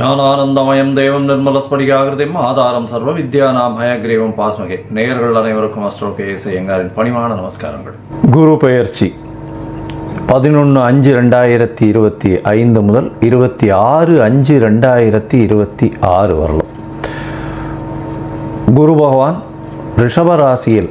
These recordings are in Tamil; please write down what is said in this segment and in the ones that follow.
ஞானானந்தமயம் தேவம் நிர்மலஸ்படிகாகிருதிம் ஆதாரம் சர்வ வித்யானாம் ஹயக்ரீவம் பாஸ்மகே. நேயர்கள் அனைவருக்கும் அஸ்ட்ரோ கேஎஸ் எங்காரின் பணிவான நமஸ்காரங்கள். குரு பெயர்ச்சி பதினொன்று அஞ்சு ரெண்டாயிரத்தி இருபத்தி ஐந்து முதல் இருபத்தி ஆறு அஞ்சு ரெண்டாயிரத்தி இருபத்தி ஆறு வரலாம். குரு பகவான் ரிஷபராசியில்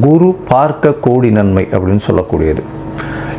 குரு பார்க்க கோடி நன்மை அப்படின்னு சொல்லக்கூடியது.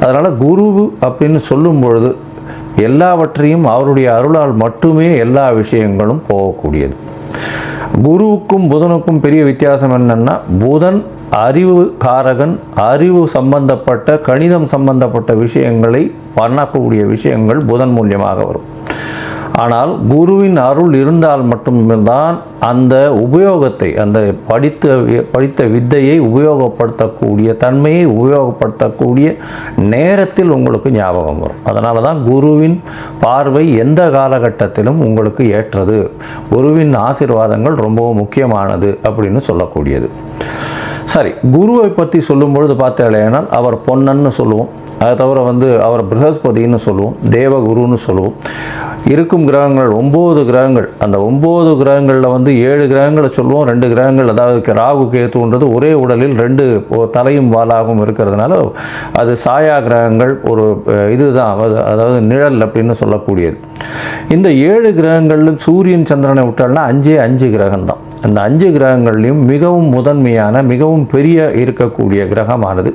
அதனால் குரு அப்படின்னு சொல்லும் பொழுது எல்லாவற்றையும் அவருடைய அருளால் மட்டுமே எல்லா விஷயங்களும் போகக்கூடியது. குருவுக்கும் புதனுக்கும் பெரிய வித்தியாசம் என்னன்னா புதன் அறிவு காரகன் அறிவு சம்பந்தப்பட்ட கணிதம் சம்பந்தப்பட்ட விஷயங்களை பண்ணக்கூடிய விஷயங்கள் புதன் மூலியமாக வரும். ஆனால் குருவின் அருள் இருந்தால் மட்டும்தான் அந்த உபயோகத்தை அந்த படித்த படித்த வித்தையை உபயோகப்படுத்தக்கூடிய தன்மையை உபயோகப்படுத்தக்கூடிய நேரத்தில் உங்களுக்கு ஞாபகம் வரும். அதனால தான் குருவின் பார்வை எந்த காலகட்டத்திலும் உங்களுக்கு ஏற்றது. குருவின் ஆசீர்வாதங்கள் ரொம்பவும் முக்கியமானது அப்படின்னு சொல்லக்கூடியது. சரி குருவை பற்றி சொல்லும் பொழுது பார்த்தேனால் அவர் பொன்னன்னு சொல்லுவோம். அதை தவிர வந்து அவர் ப்ரஹஸ்பதின்னு சொல்லுவோம் தேவகுருன்னு சொல்லுவோம். இருக்கும் கிரகங்கள் ஒம்பது கிரகங்கள். அந்த ஒம்பது கிரகங்களில் வந்து ஏழு கிரகங்களை சொல்லுவோம் ரெண்டு கிரகங்கள் அதாவது ராகு கேத்துன்றது ஒரே உடலில் ரெண்டு தலையும் வாலாகவும் இருக்கிறதுனால அது சாயா கிரகங்கள் ஒரு இதுதான் அதாவது- அதாவது நிழல் அப்படின்னு சொல்லக்கூடியது. இந்த ஏழு கிரகங்களிலும் சூரியன் சந்திரனை விட்டால்னா அஞ்சே அஞ்சு கிரகம் தான் அந்த அஞ்சு கிரகங்கள்லையும் மிகவும் முதன்மையான மிகவும் பெரிய இருக்கக்கூடிய கிரகமானது.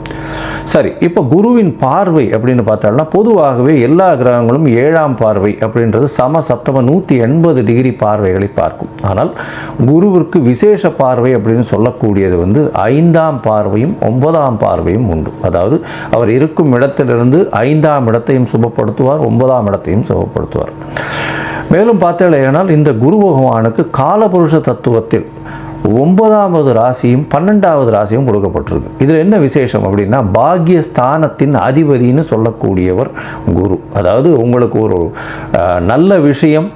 சரி இப்போ குருவின் பார்வை அப்படின்னு பார்த்தோம்னா பொதுவாகவே எல்லா கிரகங்களும் ஏழாம் பார்வை அப்படின்றது சம சப்தம நூற்றி எண்பது டிகிரி பார்வைகளை பார்க்கும். ஆனால் குருவிற்கு விசேஷ பார்வை அப்படின்னு சொல்லக்கூடியது வந்து ஐந்தாம் பார்வையும் ஒன்பதாம் பார்வையும் உண்டு. அதாவது அவர் இருக்கும் இடத்திலிருந்து ஐந்தாம் இடத்தையும் சுபப்படுத்துவார் ஒன்பதாம் இடத்தையும் சுபப்படுத்துவார். மேலும் பார்த்தீங்களேனால் இந்த குரு பகவானுக்கு காலபுருஷ தத்துவத்தில் ஒன்பதாவது ராசியும் பன்னெண்டாவது ராசியும் கொடுக்கப்பட்டிருக்கு. இதில் என்ன விசேஷம் அப்படின்னா பாக்யஸ்தானத்தின் அதிபதின்னு சொல்லக்கூடியவர் குரு. அதாவது உங்களுக்கு ஒரு நல்ல விஷயம்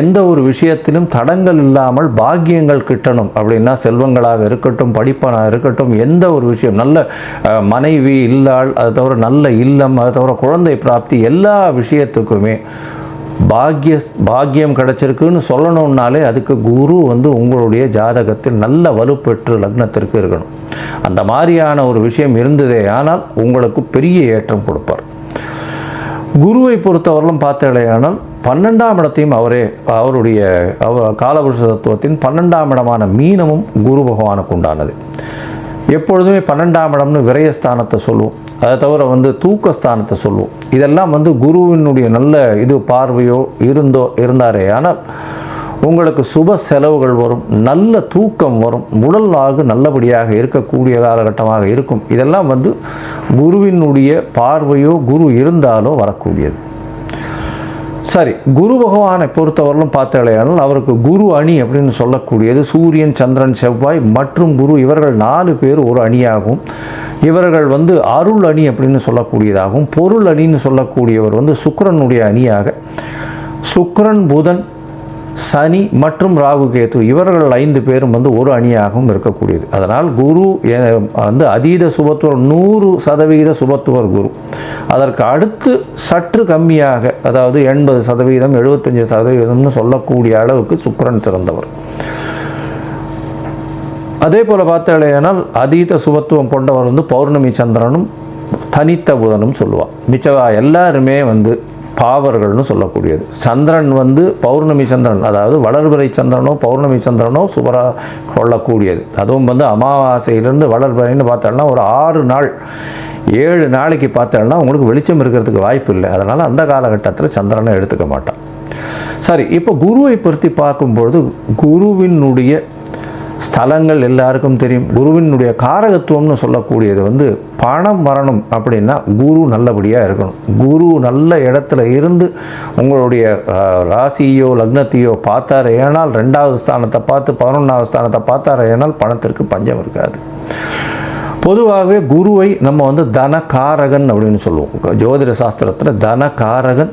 எந்த ஒரு விஷயத்திலும் தடங்கள் இல்லாமல் பாக்கியங்கள் கிட்டணும் அப்படின்னா செல்வங்களாக இருக்கட்டும் படிப்பனாக இருக்கட்டும் எந்த ஒரு விஷயம் நல்ல மனைவி இல்லாள் அது தவிர நல்ல இல்லம் அது தவிர குழந்தை பிராப்தி எல்லா விஷயத்துக்குமே பாக்ய பாக்கியம் கிடைச்சிருக்குன்னு சொல்லணுன்னாலே அதுக்கு குரு வந்து உங்களுடைய ஜாதகத்தில் நல்ல வலுப்பெற்று லக்னத்திற்கு இருக்கணும். அந்த மாதிரியான ஒரு விஷயம் இருந்ததே ஆனால் உங்களுக்கு பெரிய ஏற்றம் கொடுப்பார். குருவை பொறுத்தவரையிலும் பார்த்தடையானால் பன்னெண்டாம் இடத்தையும் அவரே அவருடைய அவ காலபுருஷ தத்துவத்தின் பன்னெண்டாம் இடமான மீனமும் குரு பகவானுக்கு உண்டானது. எப்பொழுதுமே பன்னெண்டாம் இடம்னு விரயஸ்தானத்தை சொல்லுவோம். அதை தவிர வந்து தூக்கஸ்தானத்தை சொல்லுவோம். இதெல்லாம் வந்து குருவினுடைய நல்ல இது பார்வையோ இருந்தோ இருந்தாரே. ஆனால் உங்களுக்கு சுப செலவுகள் வரும் நல்ல தூக்கம் வரும் உடல் ஆகு நல்லபடியாக இருக்கக்கூடிய காலகட்டமாக இருக்கும். இதெல்லாம் வந்து குருவினுடைய பார்வையோ குரு இருந்தாலோ வரக்கூடியது. சரி குரு பகவானை பொறுத்தவரையிலும் பார்த்தாலேயானால் அவருக்கு குரு அணி அப்படின்னு சொல்லக்கூடியது சூரியன் சந்திரன் செவ்வாய் மற்றும் குரு இவர்கள் நாலு பேர் ஒரு அணியாகும். இவர்கள் வந்து அருள் அணி அப்படின்னு சொல்லக்கூடியதாகவும் பொருள் அணின்னு சொல்லக்கூடியவர் வந்து சுக்கரனுடைய அணியாக. சுக்கரன் புதன் சனி மற்றும் ராகு கேது இவர்கள் ஐந்து பேரும் வந்து ஒரு அணியாகவும் இருக்கக்கூடியது. அதனால் குரு எ- வந்து அதீத சுபத்துவர் நூறு சதவிகித சுபத்துவர் குரு. அதற்கு அடுத்து சற்று கம்மியாக அதாவது எண்பது சதவீதம் எழுபத்தஞ்சு சதவீதம்னு சொல்லக்கூடிய அளவுக்கு சுக்கரன் சிறந்தவர். அதே போல் பார்த்தாலேனால் அதீத சுபத்துவம் கொண்டவர் வந்து பௌர்ணமி சந்திரனும் தனித்த புதனும் சொல்லுவாள் மிச்சவா எல்லாருமே வந்து பாவர்கள்னு சொல்லக்கூடியது. சந்திரன் வந்து பௌர்ணமி சந்திரன் அதாவது வளர்பிறை சந்திரனோ பௌர்ணமி சந்திரனோ சுபரா கொள்ளக்கூடியது. அதுவும் வந்து அமாவாசையிலேருந்து வளர்பிறைன்னு பார்த்தோம்னா ஒரு ஆறு நாள் ஏழு நாளைக்கு பார்த்தோம்னா உங்களுக்கு வெளிச்சம் இருக்கிறதுக்கு வாய்ப்பு இல்லை. அதனால் அந்த காலகட்டத்தில் சந்திரனை எடுத்துக்க மாட்டான். சரி இப்போ குருவை பற்றி பார்க்கும்பொழுது குருவினுடைய ஸ்தலங்கள் எல்லாருக்கும் தெரியும். குருவினுடைய காரகத்துவம்னு சொல்லக்கூடியது வந்து பணம் வரணும் அப்படின்னா குரு நல்லபடியாக இருக்கணும். குரு நல்ல இடத்துல இருந்து உங்களுடைய ராசியோ லக்னத்தையோ பார்த்தாரு ஏனால் ரெண்டாவது ஸ்தானத்தை பார்த்து பதினொன்றாவது ஸ்தானத்தை பார்த்தாரு ஏனால் பணத்திற்கு பஞ்சம் இருக்காது. பொதுவாகவே குருவை நம்ம வந்து தனகாரகன் அப்படின்னு சொல்லுவோம். ஜோதிட சாஸ்திரத்தில் தனகாரகன்.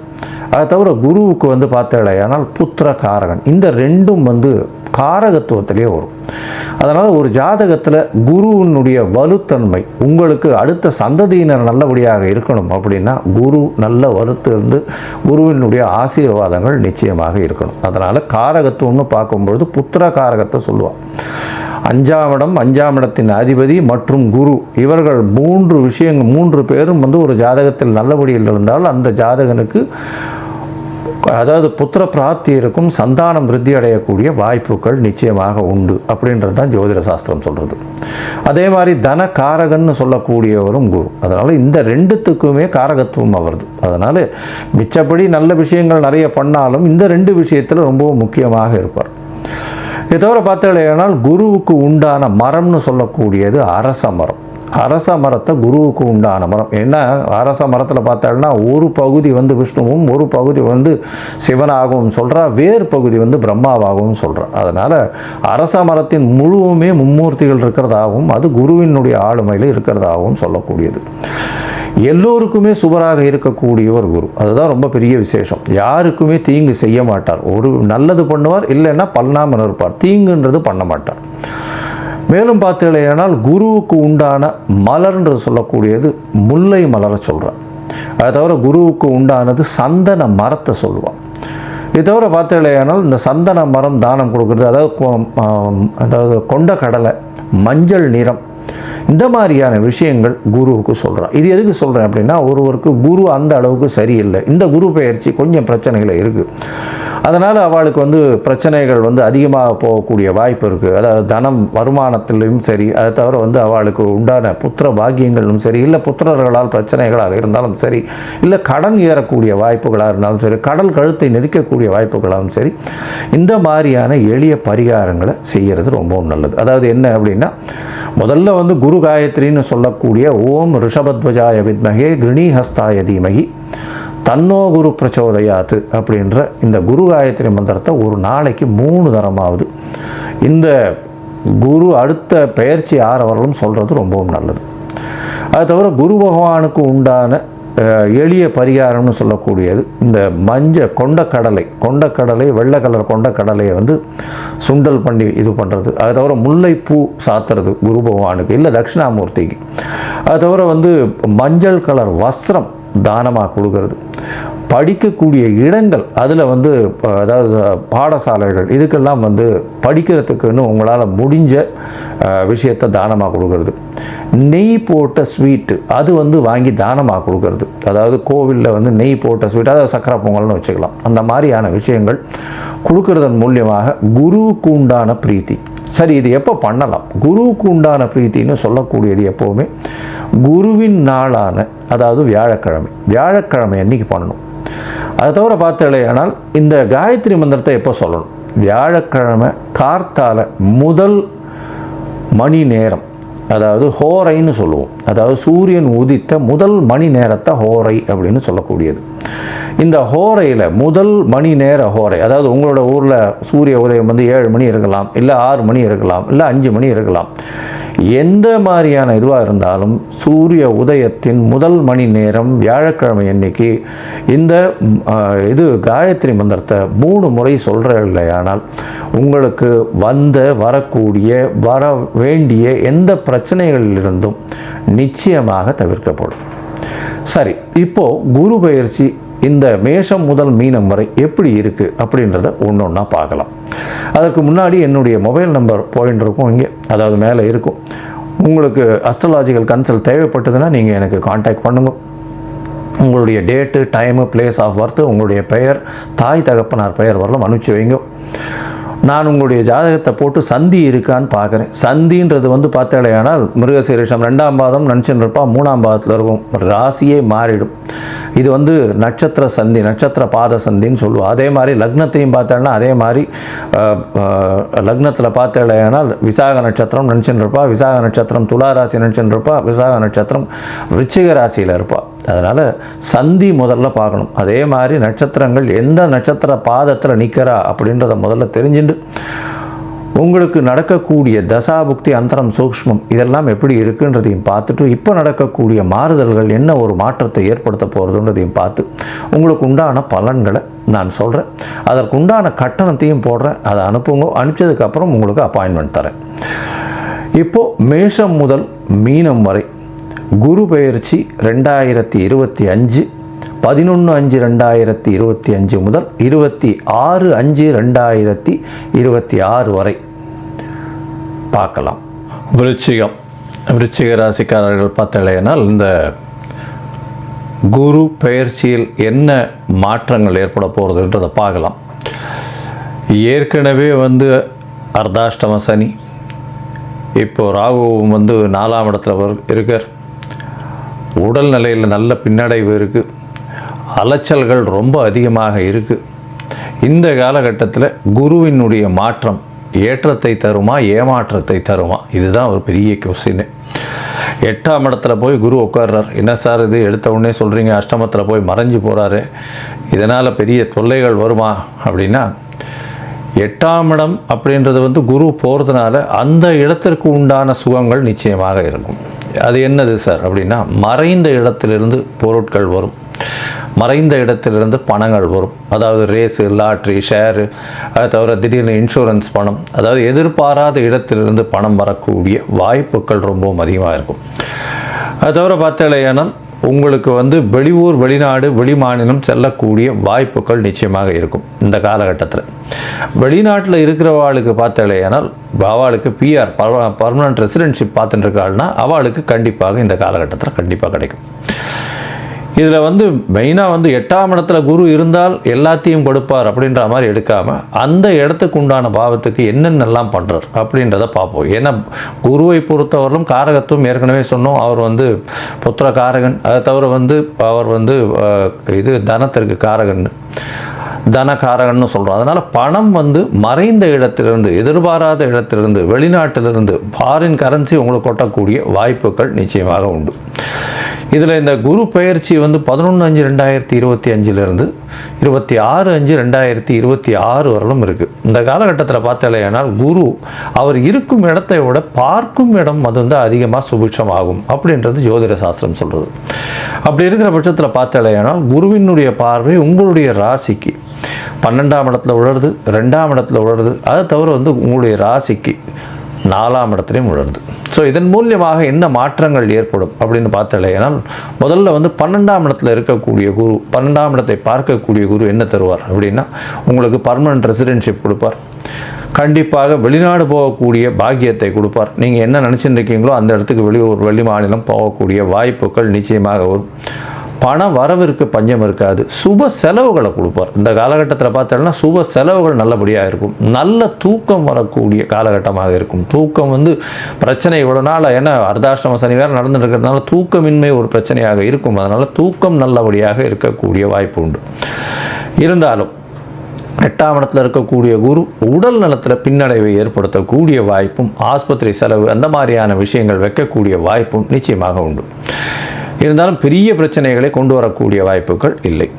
அதை தவிர குருவுக்கு வந்து பார்த்தேடையானால் புத்திர காரகன் இந்த ரெண்டும் வந்து காரகத்துவத்திலே வரும். அதனால் ஒரு ஜாதகத்தில் குருவினுடைய வலுத்தன்மை உங்களுக்கு அடுத்த சந்ததியினர் நல்லபடியாக இருக்கணும் அப்படின்னா குரு நல்ல வலுத்து இருந்து குருவினுடைய ஆசீர்வாதங்கள் நிச்சயமாக இருக்கணும். அதனால் காரகத்துவம்னு பார்க்கும்பொழுது புத்திர காரகத்தை சொல்லுவாள் அஞ்சாம் இடம் அஞ்சாம் இடத்தின் அதிபதி மற்றும் குரு. இவர்கள் மூன்று விஷயங்கள் மூன்று பேரும் வந்து ஒரு ஜாதகத்தில் நல்லபடியில் இருந்தால் அந்த ஜாதகனுக்கு அதாவது புத்திர பிராப்தி இருக்கும் சந்தானம் விருத்தி அடையக்கூடிய வாய்ப்புகள் நிச்சயமாக உண்டு அப்படின்றது தான் ஜோதிட சாஸ்திரம் சொல்கிறது அதே மாதிரி தன காரகன்னு சொல்லக்கூடியவரும் குரு. அதனால் இந்த ரெண்டுத்துக்குமே காரகத்துவம் அவருது. அதனால் மிச்சப்படி நல்ல விஷயங்கள் நிறைய பண்ணாலும் இந்த ரெண்டு விஷயத்தில் ரொம்பவும் முக்கியமாக இருப்பார். இதை தவிர பார்த்தீங்கன்னா குருவுக்கு உண்டான மரம்னு சொல்லக்கூடியது அரச மரம். அரச மரத்தை குருவுக்கு உண்டான மரம். ஏன்னா அரச மரத்தில் பார்த்தோம்னா ஒரு பகுதி வந்து விஷ்ணுவும் ஒரு பகுதி வந்து சிவனாகவும் சொல்கிறா வேறு பகுதி வந்து பிரம்மாவாகவும் சொல்கிறா அதனால் அரச மரத்தின் முழுவுமே மும்மூர்த்திகள் இருக்கிறதாகவும் அது குருவினுடைய ஆளுமையில் இருக்கிறதாகவும் சொல்லக்கூடியது. எல்லோருக்குமே சுவராக இருக்கக்கூடியவர் குரு. அதுதான் ரொம்ப பெரிய விசேஷம். யாருக்குமே தீங்கு செய்ய மாட்டார். ஒரு நல்லது பண்ணுவார் இல்லைன்னா பண்ணாமல் இருப்பார் தீங்குன்றது பண்ண மாட்டார். மேலும் பார்த்தீங்களேனால் குருவுக்கு உண்டான மலர்ன்றது சொல்லக்கூடியது முல்லை மலரை சொல்கிறான் அதை தவிர குருவுக்கு உண்டானது சந்தன மரத்தை சொல்லுவான் இது தவிர பார்த்தீங்களேனால் இந்த சந்தன மரம் தானம் கொடுக்குறது அதாவது கொ- அதாவது கொண்ட கடலை மஞ்சள் நிறம் இந்த மாதிரியான விஷயங்கள் குருவுக்கு சொல்கிறான் இது எதுக்கு சொல்கிறேன் அப்படின்னா ஒருவருக்கு குரு அந்த அளவுக்கு சரியில்லை. இந்த குரு பயிற்சி கொஞ்சம் பிரச்சனைகளை இருக்குது அதனால் அவளுக்கு வந்து பிரச்சனைகள் வந்து அதிகமாக போகக்கூடிய வாய்ப்பு இருக்குது அதாவது தனம் வருமானத்திலும் சரி அதை தவிர வந்து அவளுக்கு உண்டான புத்திர பாக்கியங்களும் சரி இல்லை புத்திரர்களால் பிரச்சனைகளாக இருந்தாலும் சரி இல்லை கடன் ஏறக்கூடிய வாய்ப்புகளாக இருந்தாலும் சரி கடல் கழுத்தை நெரிக்கக்கூடிய வாய்ப்புகளாகவும் சரி இந்த மாதிரியான எளிய பரிகாரங்களை செய்கிறது ரொம்பவும் நல்லது. அதாவது என்ன அப்படின்னா முதல்ல வந்து குரு காயத்ரின்னு சொல்லக்கூடிய ஓம் ரிஷபத்வஜாய வித்மகே கிருணிஹஸ்தாய தீமகி தன்னோ குரு பிரச்சோதயாத்து அப்படின்ற இந்த குரு காயத்ரி மந்திரத்தை ஒரு நாளைக்கு மூணு தரமாவது. இந்த குரு அடுத்த பெயர்ச்சி ஆறவர்களும் சொல்கிறது ரொம்பவும் நல்லது. அது தவிர குரு பகவானுக்கு உண்டான எளிய பரிகாரம்னு சொல்லக்கூடியது இந்த மஞ்ச கொண்டக்கடலை கொண்டக்கடலை வெள்ளை கலர் கொண்டக்கடலையை வந்து சுண்டல் பண்ணி இது பண்ணுறது அது தவிர முல்லைப்பூ சாத்துறது குரு பகவானுக்கு இல்லை தட்சிணாமூர்த்திக்கு. அது தவிர வந்து மஞ்சள் கலர் வஸ்திரம் தானமாக கொடுக்கறது. படிக்கக்கூடிய இடங்கள் அதில் வந்து அதாவது பாடசாலைகள் இதுக்கெல்லாம் வந்து படிக்கிறதுக்குன்னு உங்களால் முடிஞ்ச விஷயத்தை தானமாக கொடுக்கறது. நெய் போட்ட ஸ்வீட்டு அது வந்து வாங்கி தானமாக கொடுக்கறது. அதாவது கோவிலில் வந்து நெய் போட்ட ஸ்வீட் அதாவது சக்கரை பொங்கல்னு வச்சுக்கலாம். அந்த மாதிரியான விஷயங்கள் கொடுக்கறதன் மூலியமாக குருவுக்கு உண்டான பிரீத்தி. சரி இது எப்போ பண்ணலாம்? குருவுக்கு உண்டான பிரீத்தின்னு சொல்லக்கூடியது எப்போவுமே குருவின் நாளான அதாவது வியாழக்கிழமை. வியாழக்கிழமை அன்னைக்கு பண்ணணும். அதை தவிர பார்த்தலையானால் இந்த காயத்ரி மந்திரத்தை எப்போ சொல்லணும்? வியாழக்கிழமை கார்த்தால முதல் மணி நேரம். அதாவது ஹோரைன்னு சொல்லுவோம். அதாவது சூரியன் உதித்த முதல் மணி நேரத்தை ஹோரை அப்படின்னு சொல்லக்கூடியது. இந்த ஹோரையில் முதல் மணி நேர ஹோரை அதாவது உங்களோட ஊரில் சூரிய உதயம் வந்து ஏழு மணி இருக்கலாம் இல்லை ஆறு மணி இருக்கலாம் இல்லை அஞ்சு மணி இருக்கலாம். எந்த மாதிரியான இதுவாக இருந்தாலும் சூரிய உதயத்தின் முதல் மணி நேரம் வியாழக்கிழமை அன்னைக்கு இந்த இது காயத்ரி மந்திரத்தை மூணு முறை சொல்கிற இல்லையானால் உங்களுக்கு வந்த வரக்கூடிய வர வேண்டிய எந்த பிரச்சனைகளிலிருந்தும் நிச்சயமாக தவிர்க்கப்படும். சரி இப்போது குரு பயிற்சி இந்த மேஷம் முதல் மீனம் வரை எப்படி இருக்குது அப்படின்றத ஒன்று ஒன்றா பார்க்கலாம். அதற்கு முன்னாடி என்னுடைய மொபைல் நம்பர் பாயிண்ட் இருக்கும் இங்கே அதாவது மேலே இருக்கும். உங்களுக்கு அஸ்ட்ராலாஜிக்கல் கன்சல்ட் தேவைப்பட்டதுன்னா நீங்கள் எனக்கு காண்டாக்ட் பண்ணுங்கள் உங்களுடைய date time place of birth உங்களுடைய பெயர் தாய் தகப்பனார் பெயர் வரலாம் அனுப்பிச்சி வைங்க. நான் உங்களுடைய ஜாதகத்தை போட்டு சந்தி இருக்கான்னு பார்க்குறேன். சந்தின்றது வந்து பார்த்தாலேயானால் மிருகசீரிஷம் ரெண்டாம் பாதம் நினச்சின்னு இருப்பா மூணாம் பாதத்தில் இருக்கும். ராசியே மாறிடும். இது வந்து நட்சத்திர சந்தி நட்சத்திர பாத சந்தின்னு சொல்லுவோம். அதே மாதிரி லக்னத்தையும் பார்த்தேன்னா அதே மாதிரி லக்னத்தில் பார்த்தாலேயானால் விசாக நட்சத்திரம் நினச்சின்னு இருப்பா விசாக நட்சத்திரம் துலா ராசி நினச்சின்னு இருப்பா விசாக நட்சத்திரம் விருச்சிக ராசியில் இருப்பாள் அதனால் சந்தி முதல்ல பார்க்கணும். அதே மாதிரி நட்சத்திரங்கள் எந்த நட்சத்திர பாதத்தில் நிற்கிறா அப்படின்றத முதல்ல தெரிஞ்சுட்டு உங்களுக்கு நடக்கக்கூடிய தசாபுக்தி அந்தரம் சூக்ஷ்மம் இதெல்லாம் எப்படி இருக்குன்றதையும் பார்த்துட்டு இப்போ நடக்கக்கூடிய மாறுதல்கள் என்ன ஒரு மாற்றத்தை ஏற்படுத்த போகிறதுன்றதையும் பார்த்து உங்களுக்கு உண்டான பலன்களை நான் சொல்கிறேன் அதற்கு உண்டான கட்டணத்தையும் போடுறேன். அதை அனுப்புங்க. அனுப்பிச்சதுக்கப்புறம் உங்களுக்கு அப்பாயின்மெண்ட் தரேன். இப்போது மேஷம் முதல் மீனம் வரை குரு பயிற்சி ரெண்டாயிரத்தி இருபத்தி அஞ்சு பதினொன்று அஞ்சு ரெண்டாயிரத்தி இருபத்தி அஞ்சு முதல் இருபத்தி ஆறு அஞ்சு ரெண்டாயிரத்தி இருபத்தி ஆறு வரை பார்க்கலாம். விருச்சிகம். விருச்சிக ராசிக்காரர்கள் பார்த்தாலேனால் இந்த குரு பெயர்ச்சியில் என்ன மாற்றங்கள் ஏற்பட போகிறதுன்றதை பார்க்கலாம். ஏற்கனவே வந்து அர்த்தாஷ்டம சனி இப்போ ராகுவும் வந்து நாலாம் இடத்துல வரு இருக்கார். உடல் நிலையில் நல்ல பின்னடைவு இருக்குது அலைச்சல்கள் ரொம்ப அதிகமாக இருக்குது இந்த காலகட்டத்தில் குருவினுடைய மாற்றம் ஏற்றத்தை தருமா ஏமாற்றத்தை தருமா? இதுதான் ஒரு பெரிய கொஸ்டின் எட்டாம் இடத்துல போய் குரு உட்கார்றார். என்ன சார் இது? எடுத்த உடனே சொல்கிறீங்க அஷ்டமத்தில் போய் மறைஞ்சு போகிறாரு இதனால் பெரிய தொல்லைகள் வருமா? அப்படின்னா எட்டாம் இடம் அப்படின்றது வந்து குரு போகிறதுனால அந்த இடத்திற்கு உண்டான சுகங்கள் நிச்சயமாக இருக்கும். அது என்னது சார்? அப்படின்னா மறைந்த இடத்திலிருந்து பொருட்கள் வரும். மறைந்த இடத்திலிருந்து பணங்கள் வரும். அதாவது ரேஸு லாட்ரி ஷேரு அதை தவிர திடீர்னு இன்சூரன்ஸ் பணம். அதாவது எதிர்பாராத இடத்திலிருந்து பணம் வரக்கூடிய வாய்ப்புகள் ரொம்பவும் அதிகமாக இருக்கும். அது தவிர பார்த்தாலேயானால் உங்களுக்கு வந்து வெளியூர் வெளிநாடு வெளிமாநிலம் செல்லக்கூடிய வாய்ப்புகள் நிச்சயமாக இருக்கும் இந்த காலகட்டத்தில். வெளிநாட்டில் இருக்கிறவாளுக்கு பார்த்தாலேயானால் அவளுக்கு பிஆர் பர்மனன்ட் ரெசிடென்ஷிப் பார்த்துட்டு இருக்காள்னா அவளுக்கு கண்டிப்பாக இந்த காலகட்டத்தில் கண்டிப்பாக கிடைக்கும். இதில் வந்து மெயினாக வந்து எட்டாம் இடத்துல குரு இருந்தால் எல்லாத்தையும் கொடுப்பார் அப்படின்ற மாதிரி எடுக்காமல் அந்த இடத்துக்கு உண்டான பாவத்துக்கு என்னென்னலாம் பண்ணுறார் அப்படின்றத பார்ப்போம். ஏன்னா குருவை பொறுத்தவரையிலும் காரகத்துவம் ஏற்கனவே சொன்னோம். அவர் வந்து புத்திர காரகன். அதை தவிர வந்து அவர் வந்து இது தனத்திற்கு காரகன். தனகாரகன்னு சொல்கிறோம் அதனால் பணம் வந்து மறைந்த இடத்திலிருந்து எதிர்பாராத இடத்திலிருந்து வெளிநாட்டிலிருந்து ஃபாரின் கரன்சி உங்களுக்கு கொட்டக்கூடிய வாய்ப்புகள் நிச்சயமாக உண்டு. இதில் இந்த குரு பயிற்சி வந்து பதினொன்று அஞ்சு ரெண்டாயிரத்தி இருபத்தி அஞ்சிலிருந்து இருபத்தி ஆறு அஞ்சு ரெண்டாயிரத்தி இருபத்தி ஆறு வரலும் இருக்குது இந்த காலகட்டத்தில் பார்த்தாலேனால் குரு அவர் இருக்கும் இடத்தை விட பார்க்கும் இடம் அது வந்து அதிகமாக சுபிட்சமாகும் அப்படின்றது ஜோதிட சாஸ்திரம் சொல்கிறது அப்படி இருக்கிற பட்சத்தில் பார்த்தாலேனால் குருவினுடைய பார்வை உங்களுடைய ராசிக்கு பன்னெண்டாம் இடத்துல உழருது ரெண்டாம் இடத்துல உழருது. அதை தவிர வந்து உங்களுடைய ராசிக்கு நாலாம் இடத்துலையும் உழருது ஸோ இதன் மூலியமாக என்ன மாற்றங்கள் ஏற்படும் அப்படின்னு பார்த்தாலேனால் முதல்ல வந்து பன்னெண்டாம் இடத்துல இருக்கக்கூடிய குரு பன்னெண்டாம் இடத்தை பார்க்கக்கூடிய குரு என்ன தருவார் அப்படின்னா உங்களுக்கு பர்மனன்ட் ரெசிடென்ஷிப் கொடுப்பார். கண்டிப்பாக வெளிநாடு போகக்கூடிய பாக்கியத்தை கொடுப்பார். நீங்கள் என்ன நினச்சிட்டு இருக்கீங்களோ அந்த இடத்துக்கு வெளியூர் வெளி மாநிலம் போகக்கூடிய வாய்ப்புகள் நிச்சயமாக வரும். பண வரவிற்கு பஞ்சம் இருக்காது. சுப செலவுகளை கொடுப்பார். இந்த காலகட்டத்தில் பார்த்தோம்னா சுப செலவுகள் நல்லபடியாக இருக்கும். நல்ல தூக்கம் வரக்கூடிய காலகட்டமாக இருக்கும். தூக்கம் வந்து பிரச்சனை இவ்வளோ நாள் ஏன்னா அர்த்தாஷ்டம சனி வேறு நடந்துட்டு இருக்கிறதுனால தூக்கமின்மை ஒரு பிரச்சனையாக இருக்கும். அதனால் தூக்கம் நல்லபடியாக இருக்கக்கூடிய வாய்ப்பு உண்டு. இருந்தாலும் எட்டாம் இடத்துல இருக்கக்கூடிய குரு உடல் நலத்தில் பின்னடைவை ஏற்படுத்தக்கூடிய வாய்ப்பும் ஆஸ்பத்திரி செலவு அந்த மாதிரியான விஷயங்கள் வைக்கக்கூடிய வாய்ப்பும் நிச்சயமாக உண்டு. இருந்தாலும் பெரிய பிரச்சனைகளை கொண்டு வரக்கூடிய வாய்ப்புகள் இல்லை.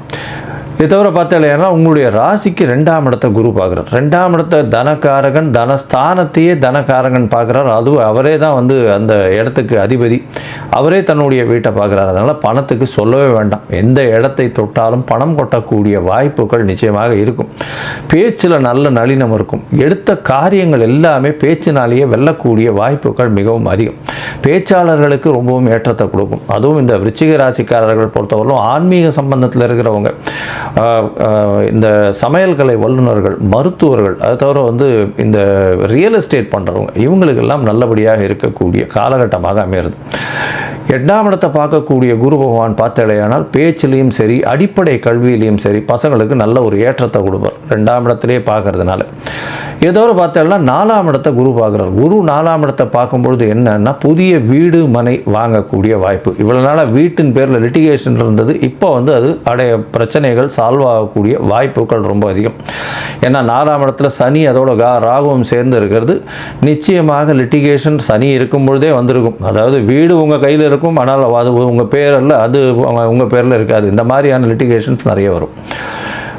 இதை தவிர பார்த்தீங்கன்னா உங்களுடைய ராசிக்கு ரெண்டாம் இடத்த குரு பார்க்குறார். ரெண்டாம் இடத்த தனக்காரகன் தனஸ்தானத்தையே தனக்காரகன் பார்க்குறார். அதுவும் அவரே தான் வந்து அந்த இடத்துக்கு அதிபதி. அவரே தன்னுடைய வீட்டை பார்க்குறாரு. அதனால் பணத்துக்கு சொல்லவே வேண்டாம். எந்த இடத்தை தொட்டாலும் பணம் கொட்டக்கூடிய வாய்ப்புகள் நிச்சயமாக இருக்கும். பேச்சில் நல்ல நளினம் இருக்கும். எடுத்த காரியங்கள் எல்லாமே பேச்சினாலேயே வெல்லக்கூடிய வாய்ப்புகள் மிகவும் அதிகம். பேச்சாளர்களுக்கு ரொம்பவும் ஏற்றத்தை கொடுக்கும். அதுவும் இந்த விருச்சிக ராசிக்காரர்கள் பொறுத்தவரையிலும் ஆன்மீக சம்பந்தத்தில் இருக்கிறவங்க. இந்த சமையல்கலை வல்லுநர்கள் மருத்துவர்கள் அது தவிர வந்து இந்த ரியல் எஸ்டேட் பண்ணுறவங்க இவங்களுக்கெல்லாம் நல்லபடியாக இருக்கக்கூடிய காலகட்டமாக அமையிறது எட்டாம் இடத்தை பார்க்கக்கூடிய குரு பகவான் பார்த்தலையானால் பேச்சிலையும் சரி அடிப்படை கல்வியிலையும் சரி பசங்களுக்கு நல்ல ஒரு ஏற்றத்தை கொடுப்பார். ரெண்டாம் இடத்திலே பார்க்கறதுனால. ஏதோ பார்த்தோம்னா நாலாம் இடத்தை குரு பார்க்குறார். குரு நாலாம் இடத்தை பார்க்கும்பொழுது என்னன்னா புதிய வீடு மனை வாங்கக்கூடிய வாய்ப்பு. இவ்வளோ நாளாக வீட்டின் பேரில் லிட்டிகேஷன் இருந்தது. இப்போ வந்து அது அடைய பிரச்சனைகள் சால்வ் ஆகக்கூடிய வாய்ப்புகள் ரொம்ப அதிகம். ஏன்னா நாலாம் இடத்துல சனி அதோட கா ராகுவும் சேர்ந்து இருக்கிறது. நிச்சயமாக லிட்டிகேஷன் சனி இருக்கும் பொழுதே வந்திருக்கும். அதாவது வீடு உங்கள் கையில் இருக்கும் ஆனால் அது உங்கள் பேரில் அது உங்கள் பேரில் இருக்காது. இந்த மாதிரியான லிட்டிகேஷன்ஸ் நிறைய வரும்.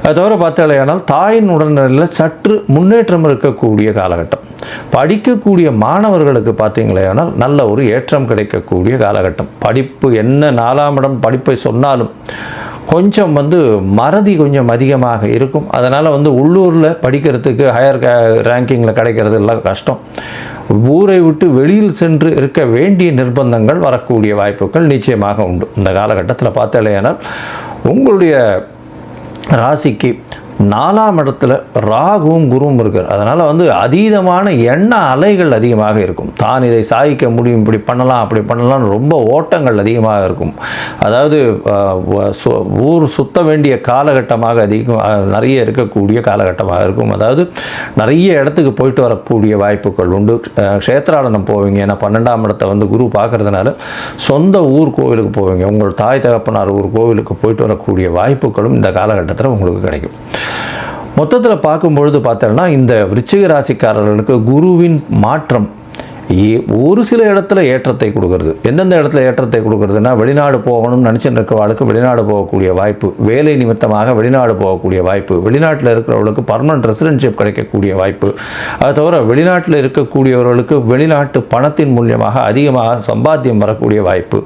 அது தவிர பார்த்தாலேயானால் தாயின் உடல்நிலையில் சற்று முன்னேற்றம் இருக்கக்கூடிய காலகட்டம். படிக்கக்கூடிய மாணவர்களுக்கு பார்த்தீங்களேயானால் நல்ல ஒரு ஏற்றம் கிடைக்கக்கூடிய காலகட்டம். படிப்பு என்ன நாலாம் இடம் படிப்பை சொன்னாலும் கொஞ்சம் வந்து மறதி கொஞ்சம் அதிகமாக இருக்கும். அதனால் வந்து உள்ளூரில் படிக்கிறதுக்கு ஹையர் ரேங்கிங்கில் கிடைக்கிறது எல்லாம் கஷ்டம். ஊரை விட்டு வெளியில் சென்று இருக்க வேண்டிய நிர்பந்தங்கள் வரக்கூடிய வாய்ப்புகள் நிச்சயமாக உண்டு. இந்த காலகட்டத்தில் பார்த்தாலேயானால் உங்களுடைய ராசிக்கு நாலாம் இடத்துல ராகுவும் குருவும் இருக்கார். அதனால் வந்து அதீதமான எண்ண அலைகள் அதிகமாக இருக்கும். தான் இதை சாதிக்க முடியும் இப்படி பண்ணலாம் அப்படி பண்ணலாம்னு ரொம்ப ஓட்டங்கள் அதிகமாக இருக்கும். அதாவது சு- ஊர் சுத்த வேண்டிய காலகட்டமாக அதிகம் நிறைய இருக்கக்கூடிய காலகட்டமாக இருக்கும். அதாவது நிறைய இடத்துக்கு போயிட்டு வரக்கூடிய வாய்ப்புகள் உண்டு. க்ஷேத்ராடனம் போவீங்க. ஏன்னா பன்னெண்டாம் இடத்தை வந்து குரு பார்க்கறதுனால சொந்த ஊர் கோவிலுக்கு போவீங்க. உங்கள் தாய் தகப்பனார் ஊர் கோவிலுக்கு போயிட்டு வரக்கூடிய வாய்ப்புகளும் இந்த காலகட்டத்தில் உங்களுக்கு கிடைக்கும். மொத்தத்தில் பார்க்கும்பொழுது பார்த்தோன்னா இந்த விருச்சிக ராசிக்காரர்களுக்கு குருவின் மாற்றம் ஒரு சில இடத்துல ஏற்றத்தை கொடுக்கறது. எந்தெந்த இடத்துல ஏற்றத்தை கொடுக்கறதுன்னா வெளிநாடு போகணும்னு நினச்சிட்டு இருக்கிறவளுக்கு வெளிநாடு போகக்கூடிய வாய்ப்பு வேலை நிமித்தமாக வெளிநாடு போகக்கூடிய வாய்ப்பு வெளிநாட்டில் இருக்கிறவர்களுக்கு பர்மனன்ட் ரெசிடென்ஷிப் கிடைக்கக்கூடிய வாய்ப்பு. அது தவிர வெளிநாட்டில் இருக்கக்கூடியவர்களுக்கு வெளிநாட்டு பணத்தின் மூலியமாக அதிகமாக சம்பாத்தியம் வரக்கூடிய வாய்ப்பு.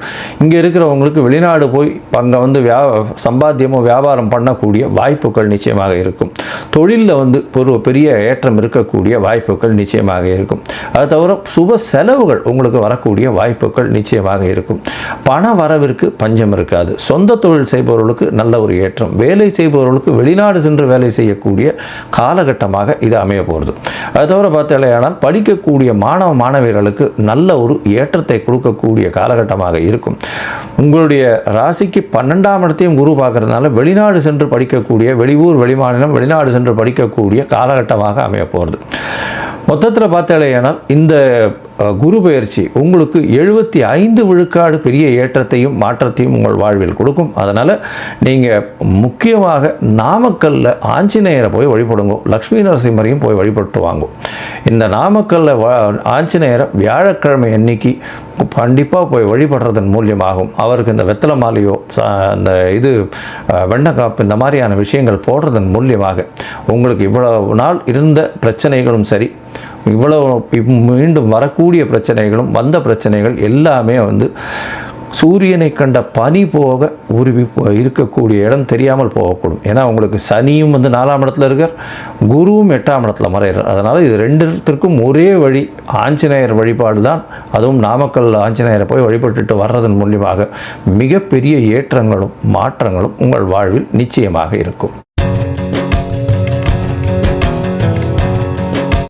இங்கே இருக்கிறவங்களுக்கு வெளிநாடு போய் அங்கே வந்து வியா சம்பாத்தியமோ வியாபாரம் பண்ணக்கூடிய வாய்ப்புகள் நிச்சயமாக இருக்கும். தொழிலில் வந்து ஒரு பெரிய ஏற்றம் இருக்கக்கூடிய வாய்ப்புகள் நிச்சயமாக இருக்கும். அது தவிர சுப செலவுகள் உங்களுக்கு வரக்கூடிய வாய்ப்புகள் நிச்சயமாக இருக்கும். பண வரவிற்கு பஞ்சம் இருக்காது. சொந்த தொழில் செய்பவர்களுக்கு நல்ல ஒரு ஏற்றம். வேலை செய்பவர்களுக்கு வெளிநாடு சென்று வேலை செய்யக்கூடிய காலகட்டமாக இது அமைய போகிறது. அது தவிர பார்த்தாலேயானால் படிக்கக்கூடிய மாணவ மாணவியர்களுக்கு நல்ல ஒரு ஏற்றத்தை கொடுக்கக்கூடிய காலகட்டமாக இருக்கும். உங்களுடைய ராசிக்கு பன்னெண்டாம் இடத்தையும் குரு பார்க்கறதுனால வெளிநாடு சென்று படிக்கக்கூடிய வெளியூர் வெளிமாநிலம் வெளிநாடு சென்று படிக்கக்கூடிய காலகட்டமாக அமைய போகிறது. மொத்தத்தில் பார்த்தாலேயானால் இந்த குரு பயிற்சி உங்களுக்கு எழுபத்தி ஐந்து விழுக்காடு பெரிய ஏற்றத்தையும் மாற்றத்தையும் உங்கள் வாழ்வில் கொடுக்கும். அதனால் நீங்கள் முக்கியமாக நாமக்கல்ல ஆஞ்சநேயரை போய் வழிபடுங்க லக்ஷ்மி நரசிம்மரையும் போய் வழிபட்டு வாங்கும் இந்த நாமக்கல்ல ஆஞ்சநேயரை வியாழக்கிழமை அன்னைக்கு கண்டிப்பாக போய் வழிபடுறதன் மூலியமாகும். அவருக்கு இந்த வெத்தலை மாலையோ அந்த இது அஹ், வெண்டைக்காப்பு இந்த மாதிரியான விஷயங்கள் போடுறதன் மூலியமாக உங்களுக்கு இவ்வளவு நாள் இருந்த பிரச்சனைகளும் சரி இவ்வளோ மீண்டும் வரக்கூடிய பிரச்சனைகளும் வந்த பிரச்சனைகள் எல்லாமே வந்து சூரியனை கண்ட பனி போக உருவி இருக்கக்கூடிய இடம் தெரியாமல் போகக்கூடும். ஏன்னா உங்களுக்கு சனியும் வந்து நாலாம் இடத்துல இருக்கார் குருவும் எட்டாம் இடத்துல மறைகிறார். அதனால் இது ரெண்டுத்திற்கும் ஒரே வழி ஆஞ்சநேயர் வழிபாடு தான். அதுவும் நாமக்கல் ஆஞ்சநேயரை போய் வழிபட்டுட்டு வர்றதன் மூலியமாக மிகப்பெரிய ஏற்றங்களும் மாற்றங்களும் உங்கள் வாழ்வில் நிச்சயமாக இருக்கும்.